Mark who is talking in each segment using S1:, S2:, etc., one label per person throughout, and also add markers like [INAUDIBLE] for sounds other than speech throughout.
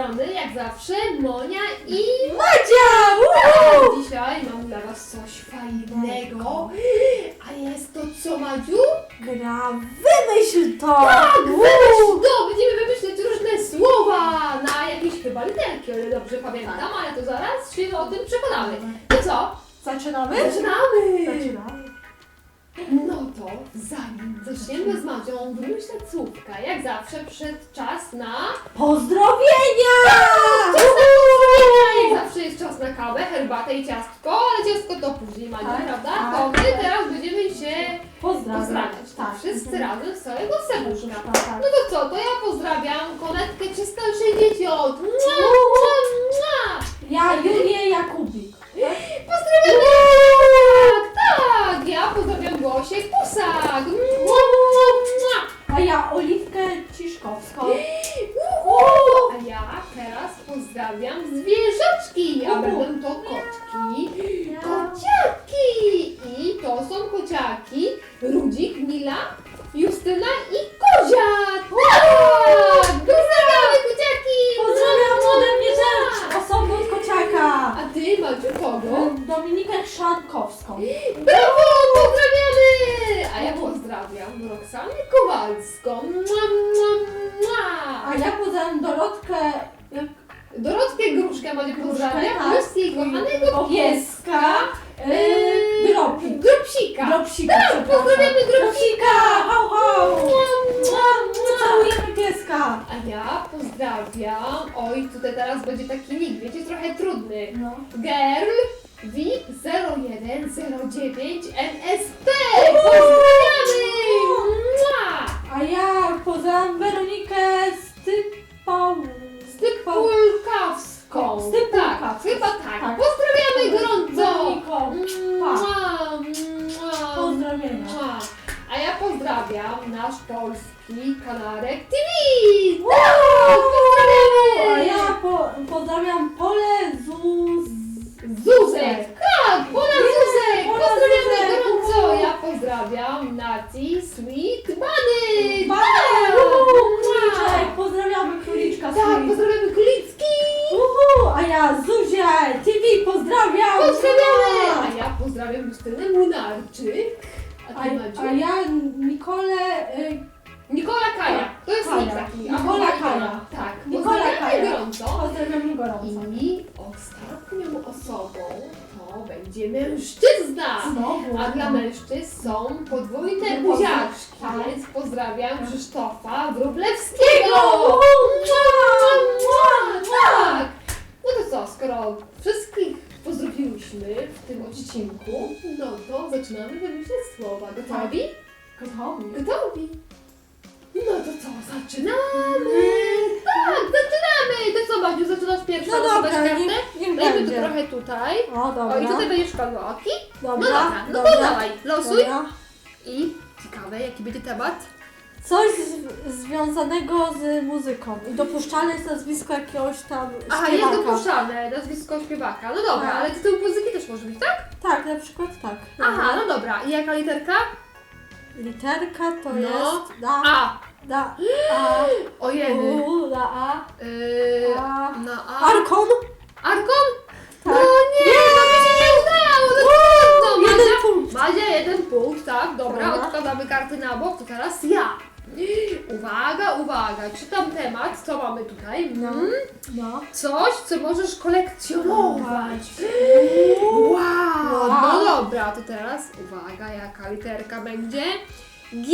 S1: strony, jak zawsze, Monia i
S2: Madzia!
S1: Dzisiaj mam dla Was coś fajnego. A jest to co, Madziu?
S2: Gra, wymyśl to!
S1: Tak, wymyśl to! Będziemy wymyśleć różne słowa na jakieś chyba literki, o ile dobrze pamiętam, ale to zaraz się o tym przekonamy. To co?
S2: Zaczynamy?
S1: Zaczynamy!
S2: Zaczynamy.
S1: No to zanim zaczniemy z Madzią wymyślać słówka, jak zawsze przed czas na...
S2: Pozdrowienia!
S1: Czas na pozdrowienia! Jak zawsze jest czas na kawę, herbatę i ciastko, ale ciastko to później Madziu,
S2: Tak,
S1: prawda?
S2: tak,
S1: To my
S2: tak.
S1: teraz będziemy się
S2: Pozdrawiam.
S1: pozdrawiać.
S2: Tak.
S1: Wszyscy
S2: Mhm.
S1: razem z całego serduszka.
S2: Tak, tak.
S1: No to co, to ja pozdrawiam Konetkę 360. Mua, mua, mua.
S2: Ja, Julię Jakubik.
S1: Pozdrawiam tak, tak. Ja pozdrawiam Gosię Kusak. Mua, mua, mua.
S2: A ja Oliwkę Ciszkowską.
S1: Uhu. A ja teraz pozdrawiam zwierzaczki, a będą to kotki, kociaki i to są kociaki Rudzik, Mila, Justyna i Kozia. Tak! Pozdrawiamy kociaki!
S2: Pozdrawiam ode mnie też osobę od kociaka.
S1: A ty, Maciu, kogo?
S2: Dominikę Szankowską.
S1: Brawo! Pozdrawiamy! A ja pozdrawiam Roxanę Kowalską. Mua, mua, mua.
S2: A ja pozdrawiam Dorotkę
S1: Dorotkę Gruszkę Maciu pozdrawiam,
S2: tak.
S1: plus jej kochanego pieska.
S2: Yy, Dropi.
S1: Dropsika.
S2: Dropsika.
S1: Tak, pozdrawiamy Dropsika.
S2: Hał, hał. Całujemy pieska.
S1: A ja pozdrawiam, oj tutaj teraz będzie taki nick, wiecie, trochę trudny.
S2: No.
S1: Girl VIP 0109
S2: Pozdrowienia.
S1: mua. A ja pozdrawiam nasz polski kanarek TV! Tak,
S2: A
S1: pozdrawiamy!
S2: ja po, pozdrawiam Pole Zuz.
S1: Zuzek! Tak, Pola Zuzek!
S2: Pola
S1: Pozdrawiamy
S2: Zuzek!
S1: gorąco! Ja pozdrawiam Nati Sweet Bunny!
S2: Panie,
S1: Tak!
S2: uhu, króliczek, pozdrawiamy króliczka
S1: Tak, pozdrawiamy Kulicki!
S2: Uhu, a ja Zuzię TV pozdrawiam.
S1: Pozdrawiamy! A ja pozdrawiam Justynę Młynarczyk. A
S2: A,
S1: ty Madziu?
S2: a ja Nikolę, y,
S1: Nikola Kaja. To jest
S2: Kaja.
S1: nick taki.
S2: Nikola
S1: Nikola
S2: Kaja.
S1: Tak,
S2: Nikola Kaja.
S1: gorąco.
S2: pozdrawiam jej gorąco.
S1: I ostatnią osobą to będzie mężczyzna.
S2: Znowu.
S1: A dla mężczyzn są podwójne
S2: Pozdro-
S1: buziaczki,
S2: tak.
S1: więc pozdrawiam Krzysztofa Wróblewskiego!
S2: Uhu,
S1: Mua,
S2: mua, mua.
S1: Tak! No to co, skoro wszystkich pozdrowiłyśmy w tym odcinku, no to zaczynamy wymyślać słowa. Gotowi?
S2: Gotowi.
S1: Gotowi! No to co, zaczynamy! Tak, zaczynamy! To co, Badziu, zaczynasz pierwszą
S2: No dobra,
S1: kartę?
S2: niech, niech
S1: Dajmy tu
S2: będzie.
S1: trochę tutaj.
S2: O, dobra.
S1: O, i tutaj będziesz kładła oki.
S2: Dobra,
S1: No dobra, no to dawaj, losuj.
S2: Dobra.
S1: I ciekawe, jaki będzie temat?
S2: Coś z, związanego z muzyką i dopuszczalne jest nazwisko jakiegoś tam
S1: Aha, jest dopuszczalne nazwisko śpiewaka. No dobra,
S2: Tak.
S1: ale tytuł muzyki też może być, tak?
S2: Tak, na przykład tak.
S1: Aha, no dobra. I jaka literka?
S2: Literka to
S1: No.
S2: jest
S1: A.
S2: da, a, [GASPS]
S1: Ojeny.
S2: u, da, a,
S1: Yy,
S2: a.
S1: na A.
S2: Arkon?
S1: Arkon?
S2: Tak.
S1: No nie, to mi się nie udało. No trudno,
S2: Jeden
S1: Madzia.
S2: punkt.
S1: Madzia, jeden punkt, tak? Dobra,
S2: Dobra.
S1: odkładamy karty na bok, to teraz ja. Uwaga, uwaga, czytam temat, co mamy tutaj?
S2: No.
S1: Mm,
S2: No.
S1: Coś, co możesz kolekcjonować. Wow, no dobra, to teraz uwaga, jaka literka będzie? G!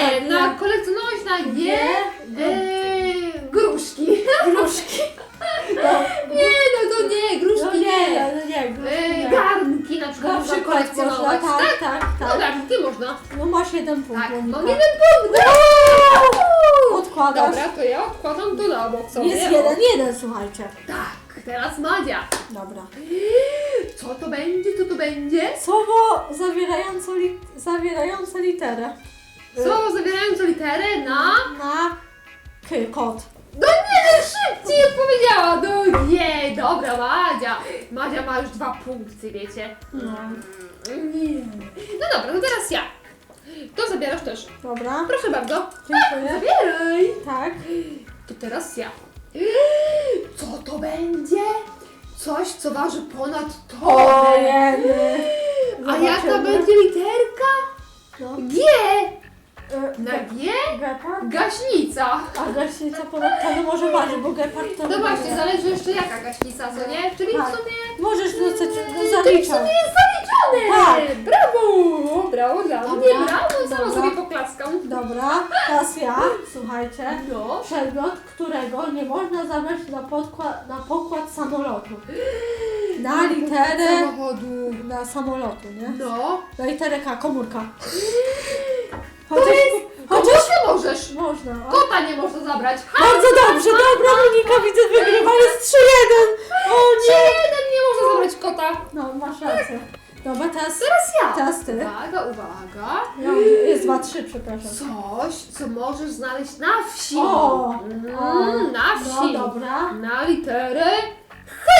S2: Tak,
S1: Na
S2: tak.
S1: kolekcjonować na G.
S2: G.
S1: Eee, gruszki.
S2: Gruszki. [LAUGHS] No,
S1: Nie, no to nie, gruszki
S2: no nie, no nie, gruszki
S1: Eee,
S2: nie.
S1: garnki na przykład
S2: Na
S1: można
S2: przykład można,
S1: kolekcjonować,
S2: tak,
S1: tak?
S2: tak,
S1: No
S2: tak.
S1: garnki można.
S2: No masz jeden punkt,
S1: Tak,
S2: Monika.
S1: mam jeden punkt.
S2: Odkładasz.
S1: Dobra, to ja odkładam to na bok sobie.
S2: Jest jeden, jeden, słuchajcie.
S1: Tak, teraz Madzia.
S2: Dobra.
S1: Co to będzie, co to będzie?
S2: Słowo zawierające, li, zawierające literę.
S1: Słowo zawierające literę na...
S2: Na k, kot.
S1: No nie, szybciej odpowiedziała. No nie, dobra Madzia. Madzia ma już dwa punkty, wiecie.
S2: No.
S1: Nie. No dobra, to teraz ja. To zabierasz też.
S2: Dobra,
S1: Proszę bardzo.
S2: dziękuję.
S1: Zabieraj.
S2: Tak.
S1: To teraz ja. [GASPS] Co to będzie? Coś, co waży ponad tonę.
S2: Ojej. [GASPS]
S1: A jaka będzie literka?
S2: No.
S1: G!
S2: E,
S1: Na G?
S2: Gepard?
S1: Gaśnica.
S2: A gaśnica ponad tonę może waży, bo gepard to
S1: No właśnie,
S2: nie.
S1: zależy jeszcze jaka gaśnica, co nie? Czyli w
S2: Tak.
S1: sumie...
S2: Możesz zostać
S1: Czyli w
S2: zaliczony.
S1: sumie jest zaliczone!
S2: Tak.
S1: Brawo! Brawo dla
S2: Dobra.
S1: mnie, brawo! Sama
S2: Dobra.
S1: sobie poklaskam.
S2: Dobra, teraz ja, słuchajcie.
S1: No.
S2: Przedmiot, którego nie można zabrać na, podkład, na pokład samolotu. Na literę
S1: Samochodu.
S2: na samolotu, nie?
S1: No.
S2: Na literę K, komórka. [LAUGHS] Chociaż,
S1: jest...
S2: chociaż
S1: Chociaż możesz.
S2: można. O.
S1: Kota nie można zabrać. Ha!
S2: Bardzo dobrze, dobra, Monika, widzę, wygrywa, jest 3-1. O nie!
S1: Jeden nie można zabrać kota.
S2: No, masz rację. Dobra, teraz,
S1: Teraz ja.
S2: teraz ty.
S1: Uwaga, uwaga.
S2: No, jest 2-3, przepraszam.
S1: Coś, co możesz znaleźć na wsi.
S2: O!
S1: Mm, na
S2: No,
S1: wsi.
S2: dobra.
S1: Na literę H.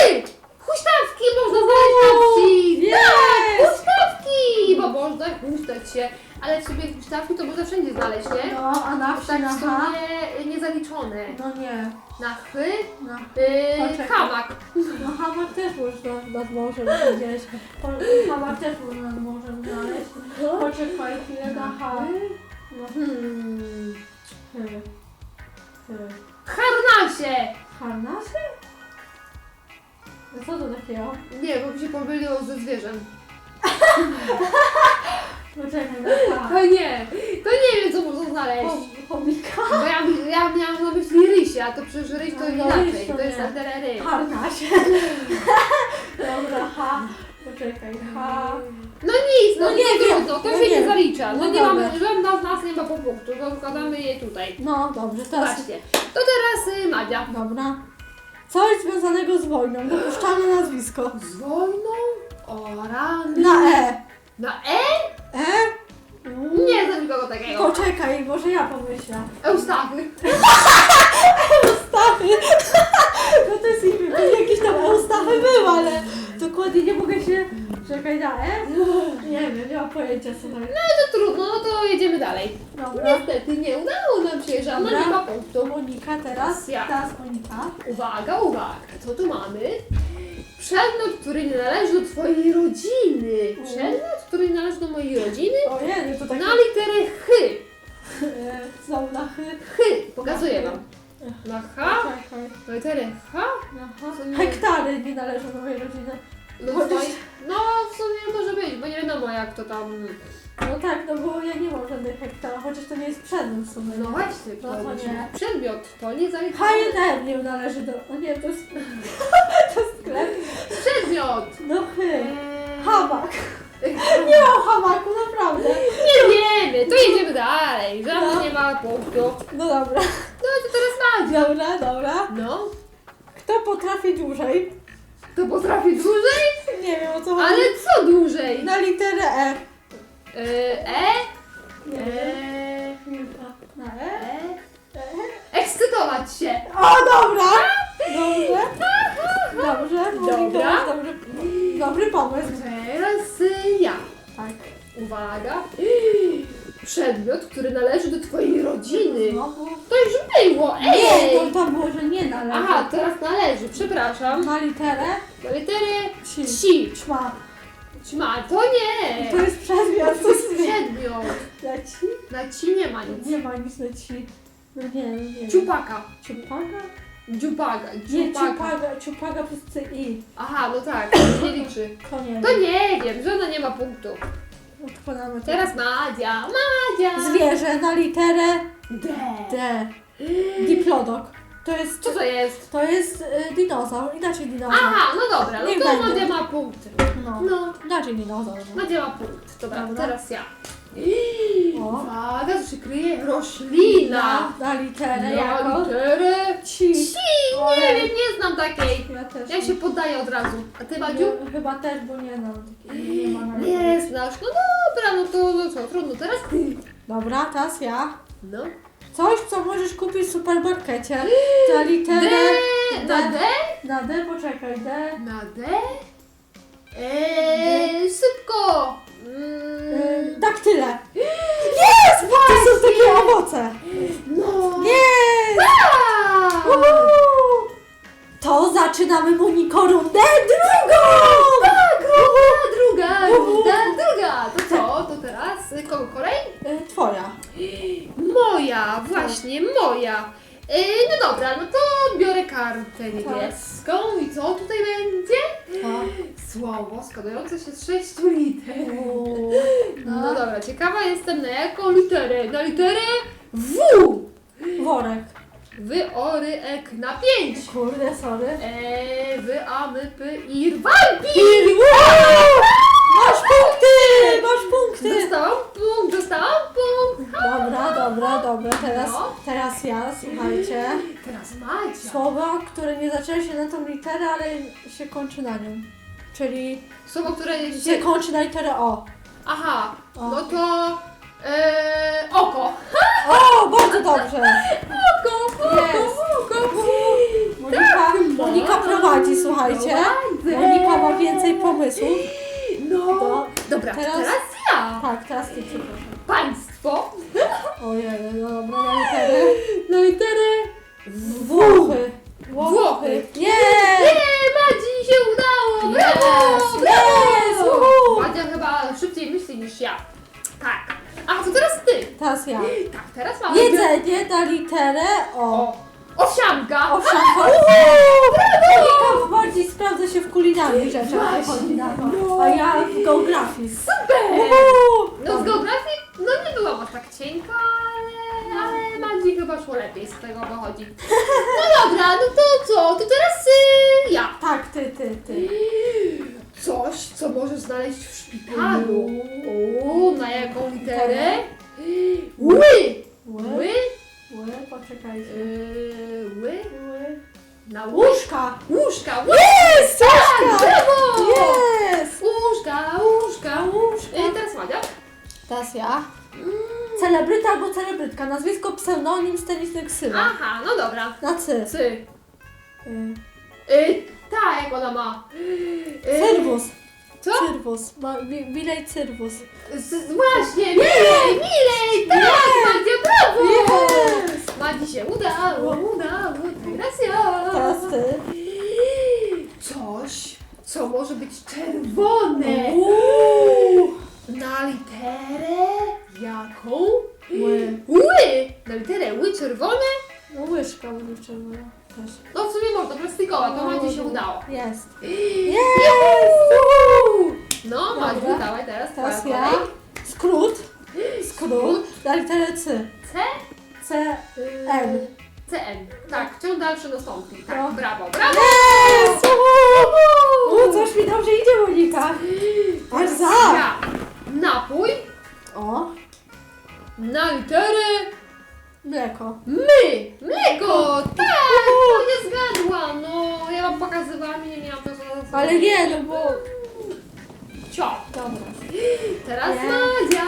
S1: Huśtawki można znaleźć na wsi.
S2: Jej!
S1: Tak, huśtawki, bo można huśtać się. Ale w sobie huśtawki to można wszędzie znaleźć, nie?
S2: No, a na wsi,
S1: Tak
S2: na
S1: w
S2: H?
S1: sumie niezaliczone.
S2: No nie.
S1: Na Ch,
S2: No.
S1: yy,
S2: Poczekaj.
S1: hamak.
S2: No hamak też można nad morzem gdzieś. Hamak też można nad morzem znaleźć. Poczekaj chwilę na H. No.
S1: Hmm.
S2: Hy. Hy.
S1: Harnasie.
S2: Harnasy? No co to takiego?
S1: Nie, bo mi się pomyliło ze zwierzem. [LAUGHS]
S2: Poczekaj H.
S1: To nie, to nie wiem co można znaleźć.
S2: Chom- Chomika?
S1: Bo ja, ja miałam na myśli rysia, a to przecież ryś to
S2: No, no,
S1: inaczej.
S2: ryś to
S1: To jest
S2: nie.
S1: literę ry.
S2: Harnasie. Dobra, H. Poczekaj, H.
S1: No nic, no,
S2: No
S1: nie
S2: nie wiem,
S1: trudno, to
S2: no
S1: się
S2: nie.
S1: nie zalicza. No,
S2: No
S1: nie
S2: dobra.
S1: mamy, żadna z nas nie ma po punktu, to wkładamy je tutaj.
S2: No dobrze, teraz.
S1: Zobaczcie. To teraz y, Madzia.
S2: Dobra. Coś związanego z wojną. Dopuszczalne nazwisko.
S1: Z wojną? O rany.
S2: Na E.
S1: Na? E? Nikogo takiego.
S2: Poczekaj, może ja pomyślę.
S1: Eustachy.
S2: Eustachy! No to jest imię, pewnie jakieś tam Eustachy był, ale dokładnie nie mogę się... Czekaj, na E? Nie wiem, nie mam pojęcia, słuchaj.
S1: No to trudno, no to jedziemy dalej.
S2: Dobra.
S1: Niestety nie udało nam się, żadna
S2: Dobra.
S1: nie ma punktu.
S2: To Monika teraz.
S1: Ja.
S2: Teraz Monika.
S1: Uwaga, uwaga, co tu mamy? Przedmiot, który nie należy do twojej rodziny. Przedmiot, który nie należy do mojej rodziny
S2: Ojej, to tak...
S1: na literę H.
S2: E, Znowu na chy.
S1: H. Pokazuję wam. Na H, na literę
S2: H.
S1: Nie-
S2: Hektary nie należą do mojej rodziny.
S1: No,
S2: Chociaż-
S1: twoi- no w sumie może być, bo nie wiadomo jak to tam...
S2: No tak, no bo ja nie mam żadnych hektarów, chociaż to nie jest przedmiot w sumie.
S1: No właśnie,
S2: No to
S1: to
S2: nie.
S1: przedmiot, to nie zaliczone.
S2: H1 nie należy do... O nie, to jest... [LAUGHS] to jest sklep.
S1: Przedmiot!
S2: No chy.
S1: Eee,
S2: Hamak. Nie mam hamaku, naprawdę.
S1: Nie wiemy, to jedziemy dalej. Żadna
S2: No.
S1: nie ma punktu.
S2: No dobra.
S1: No to teraz Madzia.
S2: Dobra, dobra.
S1: No,
S2: Kto potrafi dłużej?
S1: to potrafi dłużej,
S2: Nie wiem o co chodzi.
S1: ale co dłużej?
S2: Na literę E.
S1: Eee, E?
S2: Nie Chwilka. Na E?
S1: e?
S2: E?
S1: Ekscytować się.
S2: O, dobra! Dobrze. Dobrze. Monika,
S1: Dobra.
S2: Dobry, pomysł.
S1: Teraz y, ja.
S2: Tak.
S1: Uwaga. [GASPS] Przedmiot, który należy do twojej rodziny. To już było,
S2: Nie,
S1: ej!
S2: to tam było, że nie należy.
S1: Aha, teraz należy, przepraszam.
S2: Na literę
S1: Na literę
S2: Ci.
S1: ci.
S2: Ćma.
S1: Ćma, to nie.
S2: To jest przedmiot.
S1: To jest przedmiot.
S2: Na ci?
S1: Na ci nie ma nic.
S2: Nie ma nic na ci. No nie, no nie.
S1: Ciupaka.
S2: Ciupaga?
S1: Dziupaga.
S2: Nie,
S1: Dziupaka.
S2: ciupaga, ciupaga przez CI.
S1: Aha, no tak, [COUGHS] nie liczy.
S2: To nie
S1: To nie wiem, żona nie ma punktu.
S2: Odkładamy to.
S1: Teraz Madzia. Madzia.
S2: Zwierzę na literę
S1: D.
S2: D. [GASPS] Diplodok. To jest,
S1: Co to jest?
S2: to jest y, dinozaur, inaczej dinozaur.
S1: Aha, no dobra, no
S2: Niech
S1: to
S2: będzie.
S1: Madzia ma punkt.
S2: No,
S1: No,
S2: inaczej dinozaur. No.
S1: Madzia ma punkt. Dobra,
S2: Dobra.
S1: teraz ja.
S2: O.
S1: Uwaga, się kryje? Roślina.
S2: Na, literę
S1: Na
S2: jako?
S1: literę
S2: Ci.
S1: Ci. Nie wiem, nie znam takiej.
S2: Ja też.
S1: Ja się poddaję od razu. A ty, Madziu?
S2: Nie, Chyba też, bo nie znam. takiej, Nie ma na
S1: Nie znasz. No dobra, no to no co, trudno. Teraz ty.
S2: Dobra, teraz ja.
S1: No.
S2: Coś, co możesz kupić w supermarkecie. Na
S1: D.
S2: literę
S1: Na D?
S2: Na D, poczekaj, D.
S1: Na D? Eee, sypko
S2: daktyle. Jest! To są takie owoce.
S1: No.
S2: Jest! To zaczynamy Moniko rundę drugą!
S1: Tak,
S2: runda druga, runda druga. To co? Tak. To teraz kogo kolej? E, twoja.
S1: Moja, właśnie moja. E, no dobra, no to biorę kartę niebieską i co tutaj będzie? Słowo składające się z sześciu liter.
S2: Uuu.
S1: No dobra, ciekawa jestem na jaką literę. Na literę W.
S2: Worek.
S1: Wy, ory, ek na pięć.
S2: Kurde, sorry.
S1: E, wy, a, my, py, ir, wampir!
S2: Masz punkty! Masz punkty!
S1: Dostałam punkt, dostałam.
S2: Dobra, dobra, dobra. Teraz,
S1: No.
S2: teraz ja, słuchajcie.
S1: Teraz Madzia.
S2: Słowa, które nie zaczęły się na tą literę, ale się kończy na nią. Czyli
S1: Słowo, które
S2: się
S1: się...
S2: kończy na literę O.
S1: Aha,
S2: O.
S1: no
S2: teraz
S1: mamy.
S2: Jedzenie na literę O.
S1: O. Owsianka.
S2: Owsianka. Monika bardziej sprawdza się w kulinarnych rzeczach.
S1: Właśnie, no.
S2: A ja w geografii.
S1: Super!
S2: Uhu.
S1: No z geografii, no nie byłam aż tak cienka, ale, ale Madzi chyba szło lepiej z tego wychodzi. No dobra, no to co? To teraz y, ja.
S2: Tak, ty, ty, ty.
S1: Coś, co możesz znaleźć w szpitalu. O, na jaką literę? Ły!
S2: Ły.
S1: Ły?
S2: Poczekajcie.
S1: Yy, ły?
S2: Ły.
S1: Na łóż?
S2: Łóżka.
S1: Łóżka, ły!
S2: Jest!
S1: Tak,
S2: Łóżka!
S1: brawo!
S2: Jest!
S1: Łóżka, łóżka, łóżka. Yy, teraz Madzia.
S2: Teraz ja. Celebryta albo celebrytka. Nazwisko, pseudonim, sceniczny ksywa.
S1: Aha, no dobra.
S2: Na cy.
S1: Cy.
S2: Y,
S1: Yy, ta, jak ona ma. Yy,
S2: Cyrwus.
S1: Co?
S2: Cyrwus. Ma, mi, milej Cyrwus.
S1: Z, właśnie, milej, milej, tak, Madzia, brawo!
S2: Yes!
S1: Madzi się udało, udało, ja.
S2: Teraz ty.
S1: Coś, co może być czerwone.
S2: Uuu.
S1: Na literę jaką?
S2: Ły.
S1: Ły! Na literę ły czerwone?
S2: No łyżka będzie czerwona. Też.
S1: No w sumie można, plastikowa, to Madzi się udało.
S2: Jest.
S1: Jest! No, Madzi,
S2: Dobra.
S1: dawaj teraz
S2: Teraz
S1: twoja
S2: ja.
S1: kolej.
S2: Skrót. Skrót. Na literę C.
S1: C?
S2: C. M.
S1: CN. Tak, ciąg dalszy nastąpi. Tak,
S2: No.
S1: brawo, brawo!
S2: Jest! O, coś mi dobrze idzie, Monika. Aż za.
S1: ja. Napój
S2: O.
S1: na literę
S2: Mleko.
S1: my! Mleko! Tak! No nie zgadłam, no. Ja wam pokazywałam i nie miałam czasu na
S2: Ale nie, no bo...
S1: Cio!
S2: Dobra.
S1: Teraz
S2: Nie.
S1: Madzia!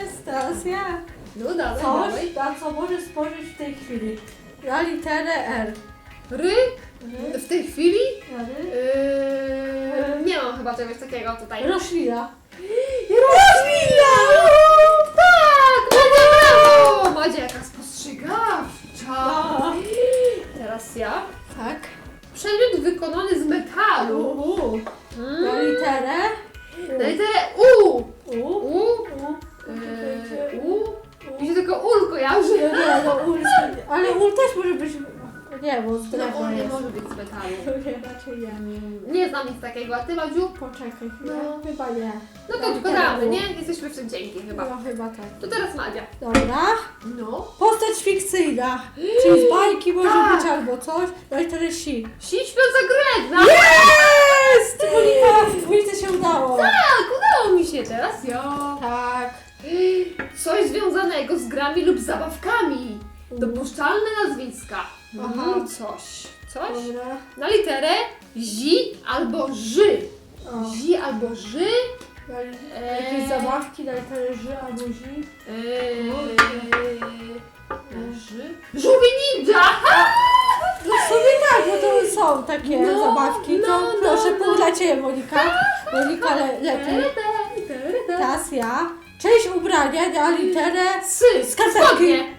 S2: Jest, teraz ja.
S1: No dawaj,
S2: Coś,
S1: dawaj.
S2: na co możesz spojrzeć w tej chwili. Na literę R.
S1: Ry?
S2: Mhm.
S1: W tej chwili?
S2: R.
S1: Yy, nie mam chyba czegoś takiego tutaj.
S2: Roślina! Nie, raczej nie.
S1: Nie znam nic takiego, a ty Madziu?
S2: Poczekaj chwilę.
S1: No.
S2: Chyba nie.
S1: No to
S2: U.
S1: nie? Jesteśmy w tym cienki chyba.
S2: No chyba tak.
S1: To teraz Madzia.
S2: Dobra.
S1: No.
S2: Postać fikcyjna. Czyli z bajki może
S1: Tak.
S2: być albo coś. No i teraz si.
S1: Si śpiąca królewna.
S2: Jest! Monika, Monika się udało.
S1: Tak, udało mi się teraz. Ja.
S2: Tak.
S1: Coś związanego z grami lub zabawkami. Dopuszczalne nazwiska.
S2: Aha.
S1: Mhm, coś. Coś?
S2: Dobra.
S1: Na literę zi albo ży.
S2: O.
S1: Zi albo ży.
S2: Na li-
S1: Eee.
S2: Jakieś zabawki na literę Ż albo Zi.
S1: Eee, ży. Żółwie ninja!
S2: No w sumie tak, bo to są takie
S1: No,
S2: zabawki. To
S1: no, no,
S2: proszę,
S1: no.
S2: punkt dla Ciebie Monika. Monika le, lepiej. Teraz ja. Część ubrania na literę
S1: Sy.
S2: Skarpetki.
S1: Spodnie.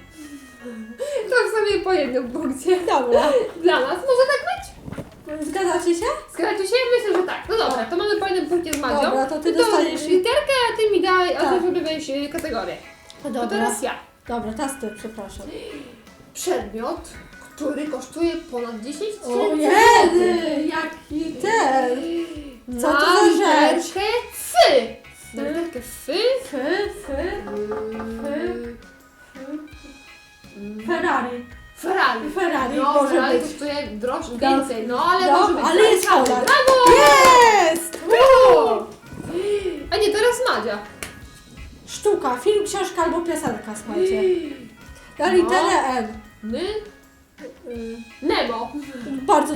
S1: To sobie po jednym punkcie.
S2: Dobra. [LAUGHS]
S1: Dla nas może tak być?
S2: Zgadzacie się?
S1: Zgadzacie się? Myślę, że tak. No dobra, to mamy po jednym punkcie z Madzią.
S2: Dobra, to ty
S1: to
S2: dostaniesz-
S1: literkę, a ty mi daj, a
S2: Tak.
S1: ty y, kategorię.
S2: No
S1: To teraz ja.
S2: Dobra, teraz ty, przepraszam.
S1: Przedmiot, który kosztuje ponad 10
S2: O
S1: tysięcy
S2: jedy, jaki ten. Co to za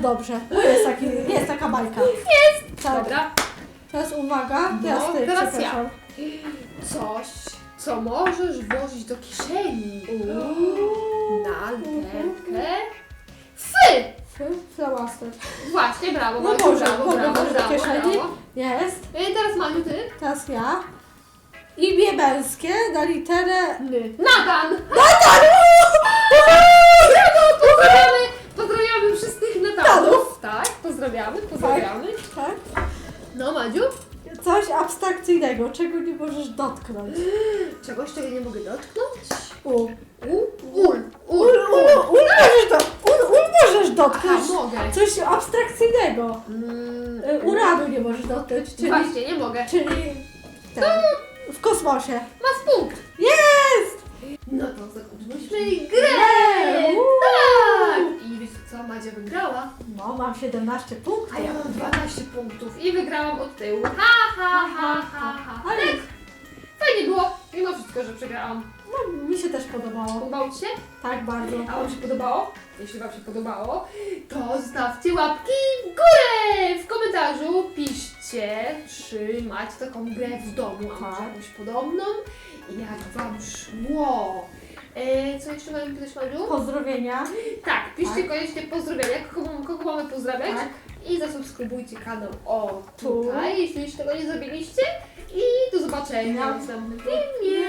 S2: dobrze. To jest, taki, jest taka bajka. Jest! Tak.
S1: Dobra.
S2: Teraz uwaga, teraz
S1: No,
S2: ty,
S1: teraz ja.
S2: przepraszam.
S1: Coś, co możesz włożyć do kieszeni. Na literkę Fy.
S2: Fy, Flamaster.
S1: Właśnie, brawo,
S2: No może,
S1: brawo,
S2: mogę
S1: brawo,
S2: włożyć do
S1: brawo,
S2: kieszeni?
S1: brawo.
S2: Jest.
S1: I teraz Madziu, ty?
S2: Teraz ja. Imię męskie na literę...
S1: Natan! Natan! Brawo, pozdrawiamy Natanów. Tak, pozdrawiamy, pozdrawiamy.
S2: Tak?
S1: No Madziu?
S2: Coś abstrakcyjnego, czego nie możesz dotknąć.
S1: Czegoś, czego nie mogę dotknąć?
S2: U.
S1: U, ul, ul,
S2: Ul, ul, możesz, do, ul, ul możesz
S1: Aha,
S2: dotknąć.
S1: mogę.
S2: Coś abstrakcyjnego.
S1: Mm,
S2: Y, Uranu nie możesz dotknąć, czyli,
S1: Właśnie, nie mogę.
S2: czyli ten, w kosmosie.
S1: Masz punkt.
S2: Jest!
S1: No to zakończyliśmy grę!
S2: Uuu.
S1: Tak! Co, Madzia wygrała,
S2: No, mam 17 punktów.
S1: a ja mam 12 punktów i wygrałam od tyłu. Ha, ha, ha, ha, ha.
S2: Ale
S1: Fajnie było, mimo wszystko, że przegrałam.
S2: no, mi się też podobało.
S1: Podobało Ci się?
S2: Tak, bardzo.
S1: A Wam się podobało? Jeśli Wam się podobało, to zostawcie łapki w górę! W komentarzu piszcie, czy macie taką grę w domu, a może
S2: Tak.
S1: jakąś podobną i jak Wam szło. E, co jeszcze mamy pytać, Madziu?
S2: Pozdrowienia.
S1: Tak, piszcie
S2: Tak.
S1: koniecznie pozdrowienia, kogo, kogo mamy pozdrawiać
S2: Tak.
S1: i zasubskrybujcie kanał o
S2: Tu.
S1: tutaj, jeśli jeszcze tego nie zrobiliście i do zobaczenia w następnym filmie.